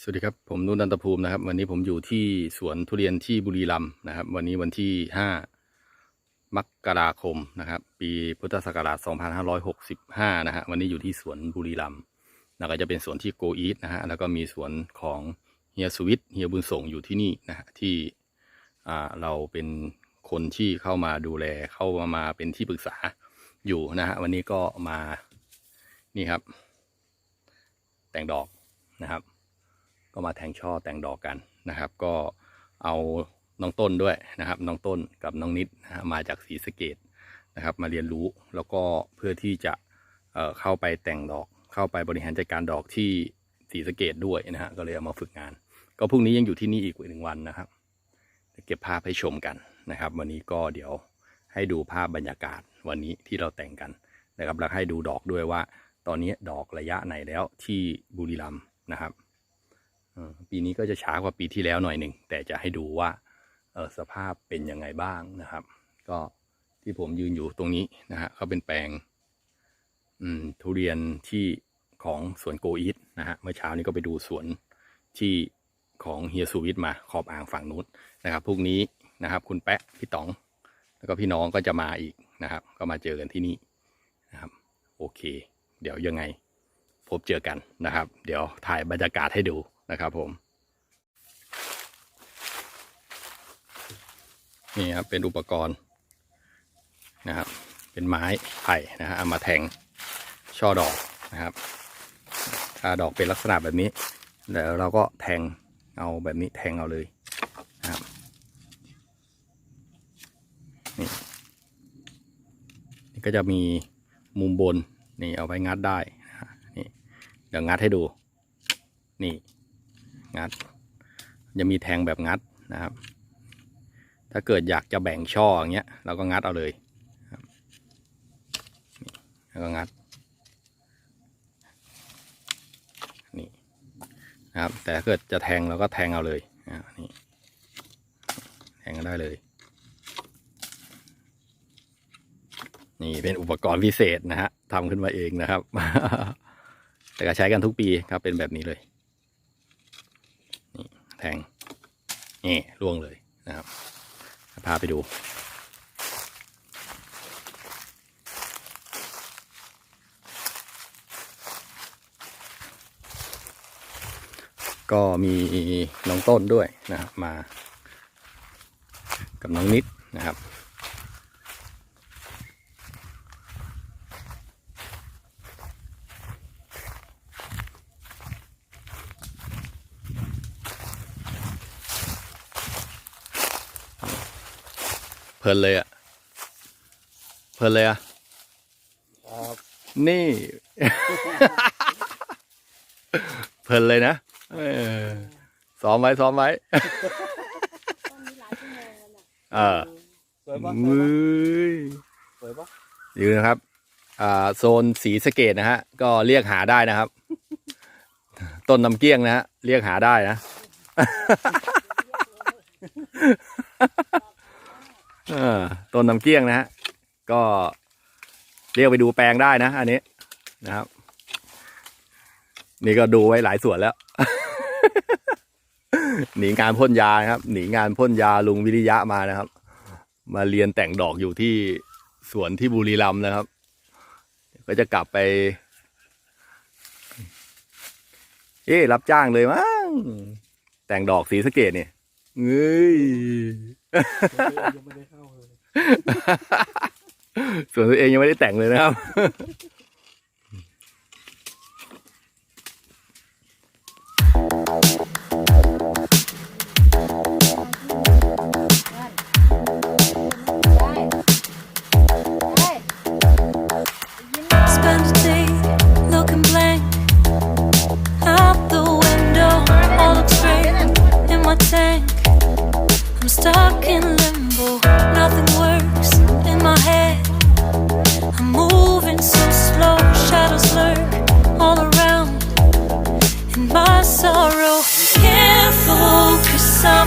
สวัสดีครับ ผมนุ่นนันตภูมินะครับ วันนี้ผมอยู่ที่สวนทุเรียนที่บุรีรัมย์นะครับ วันนี้วันที่ 5 มกราคมนะครับ ปีพุทธศักราช 2565 นะฮะวันนี้อยู่ที่สวนบุรีรัมย์แล้วก็จะเป็นสวนที่โกอีทนะฮะแล้วก็มีสวนของเฮียสวิทเฮียบุญส่งอยู่ที่นี่นะฮะที่เราเป็นคนที่เข้ามาดูแลเข้ามามาเป็นที่ปรึกษาอยู่นะฮะวันนี้ก็มานี่ครับ แต่งดอกนะครับ ก็มาแทงช่อแต่งดอกกันนะครับ ก็เอาน้องต้นด้วยนะครับ น้องต้นกับน้องนิดนะมาจากศรีสเกดนะครับ มาเรียนรู้แล้วก็เพื่อที่จะเเข้าไปแต่งดอก เข้าไปบริหารจัดการดอกที่ศรีสเกดด้วยนะฮะก็เลยเอามาฝึกงาน ก็พรุ่งนี้ยังอยู่ที่นี่อีกหนึ่งวันนะครับเก็บภาพให้ชมกันนะครับ วันนี้ก็เดี๋ยวให้ดูภาพบรรยากาศวันนี้ที่เราแต่งกันนะครับแล้วให้ดูดอกด้วยว่า ตอนนี้ดอกระยะไหนแล้วที่บุรีรัมย์นะครับ ปีนี้ก็จะช้ากว่าปีที่แล้วหน่อยหนึ่งแต่จะให้ดูว่าสภาพเป็นยังไงบ้างนะครับ ก็ที่ผมยืนอยู่ตรงนี้นะฮะเขาเป็นแปลงทุเรียนที่ของสวนโกอีทนะฮะเมื่อเช้านี้ก็ไปดูสวนที่ของเฮียสุวิทมาขอบอ่างฝั่งนู้นนะครับพรุ่งนี้นะครับ คุณแปะพี่ต๋อง แล้วก็พี่น้องก็จะมาอีกนะครับ ก็มาเจอกันที่นี่นะครับ โอเค เดี๋ยวยังไง พบเจอกันนะครับ เดี๋ยวถ่ายบรรยากาศให้ดู นะครับผม นี่ครับเป็นอุปกรณ์นะครับ เป็นไม้ไผ่นะฮะเอามาแทงช่อดอกนะครับ ถ้าดอกเป็นลักษณะแบบนี้แล้วเราก็แทงเอาแบบนี้แทงเอาเลยนะครับนี่นี่ก็จะมีมุมบนนี่เอาไว้งัดได้นะฮะนี่เดี๋ยวงัดให้ดูนี่ งัด จะมีแทงแบบงัดนะครับ ถ้าเกิดอยากจะแบ่งช่ออย่างเงี้ยเราก็งัดเอาเลยแล้วก็งัดนี่นะครับ แต่ถ้าเกิดจะแทงเราก็แทงเอาเลยอ่านี่แทงกันได้เลยนี่เป็นอุปกรณ์พิเศษนะฮะทำขึ้นมาเองนะครับ แต่ก็ใช้กันทุกปีครับเป็นแบบนี้เลย แทงนี่ล่วงเลยนะครับ พาไปดู ก็มีน้องต้นด้วยนะครับมา กับน้องนิดนะครับ ลินเลยอะเพลินเลยอะครับนี่ เพลินเลยนะเออซ้อมไว้ซ้อมไว้เออสวยปะมือสวยปะอยู่นะครับ อ่า โซนสีสะเกตนะฮะ ก็เรียกหาได้นะครับ ต้นน้ำเกี้ยงนะฮะ เรียกหาได้นะเออ ต้นน้ำเกี้ยงนะฮะ ก็เรียกไปดูแปลงได้นะ อันนี้นะครับ นี่ก็ดูไว้หลายส่วนแล้ว หนีงานพ่นยานครับ หนีงานพ่นยาลุงวิริยะมานะครับ มาเรียนแต่งดอกอยู่ที่สวนที่บุรีรัมย์นะครับ ก็จะกลับไป เอ๊รับจ้างเลยมั้งแต่งดอกสีสเกตเนี่ย เงยยังไม่ได้เข้าเลยส่วนตัวเองยังไม่ได้แต่งเลยนะครับ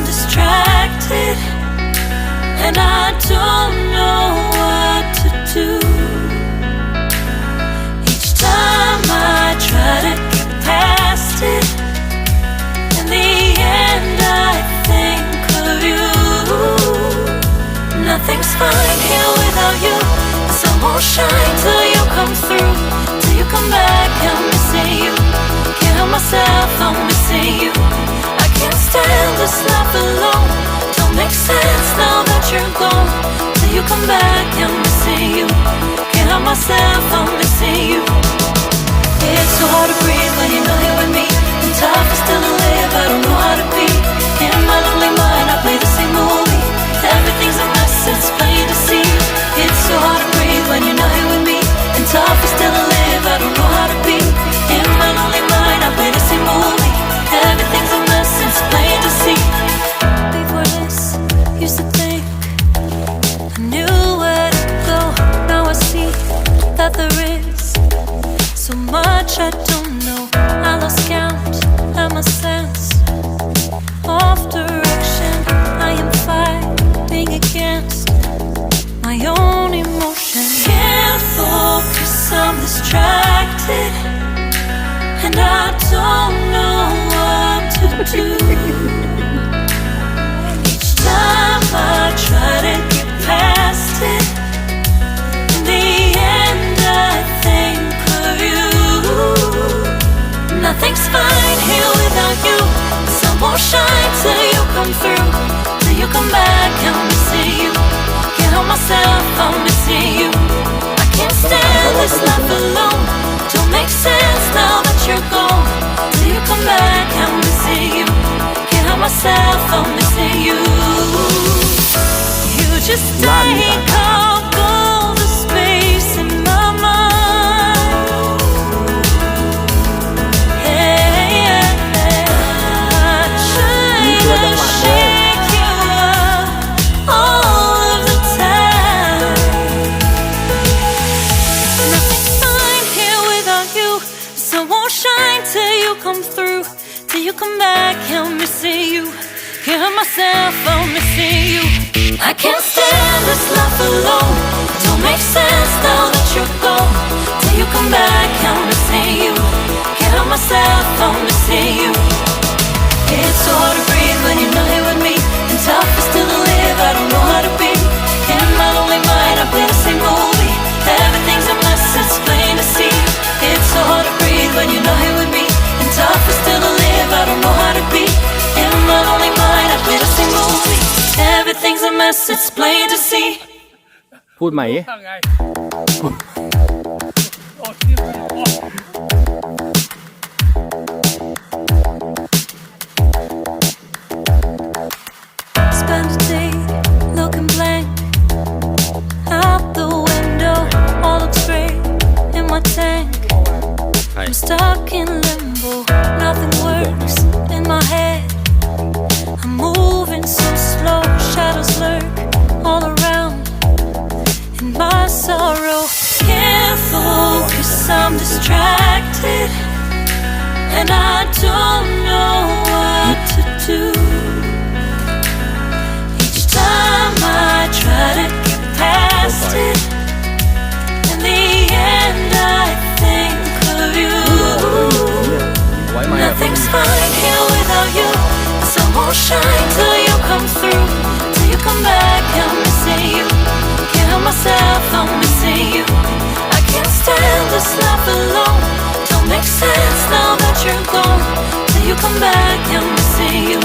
I'm distracted and I don't know what to do. Each time I try to get past it, in the end I think of you. Nothing's fine here without you. The sun won't shine till you come through, till you come back. I'm missing you. Can't help myself, I'm missing you. Can't stand this life alone. Don't make sense now that you're gone. Till you come back, I'm missing you. Can't help myself, I'm missing you. It's so hard to breathe when you know you're with me. And tough is still to live, I don't know how to be. In my lonely mind, I play the same movie. Everything's a mess, it's shine till you come through. Till you come back, I'm missing you. Can't help myself, I'm missing you. I can't stand this life alone. Don't make sense now that you're gone. Till you come back, I'm missing you. Can't help myself, I'm missing you. You just myself, I'm missing you. I can't stand this life alone. Don't make sense Everything's a mess, it's plain to see. พูดใหม่ ตั้งไงโอ้ที่โอ้ Spend a day looking blank out the window. All looks great in my tank. ใช่ I'm stuck in limbo. Nothing works in my head. I'm moving so slow. shadows lurk all around in my sorrow. Can't focus, I'm distracted, and I don't know what to do. Each time I try to get past it, in the end I think of you. Nothing's fine here without you. The sun won't shine. You. I can't stand this life alone. Don't make sense now that you're gone. Till you come back, I'm missing you.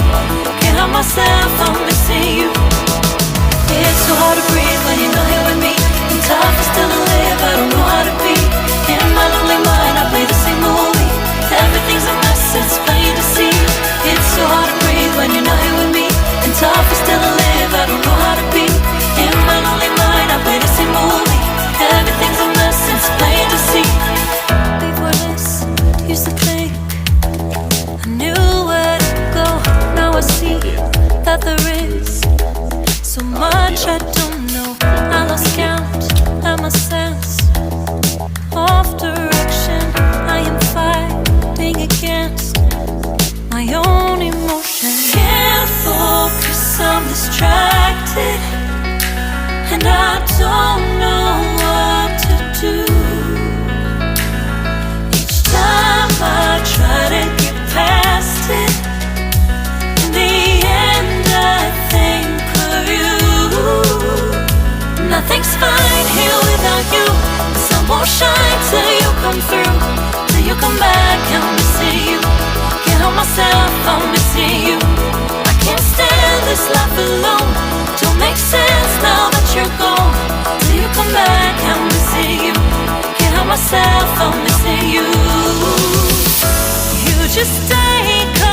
Can't help myself, I'm missing you. and I don't know what to do. Each time I try to get past it, in the end I think of you. Nothing's fine here without you. Sun won't shine till you come through, till you come back. I'm missing you. Myself, I'm missing you. I can't stand this life alone. Don't make sense go till you come back. I'm missing you. Can't help myself, I'm missing you. You just take.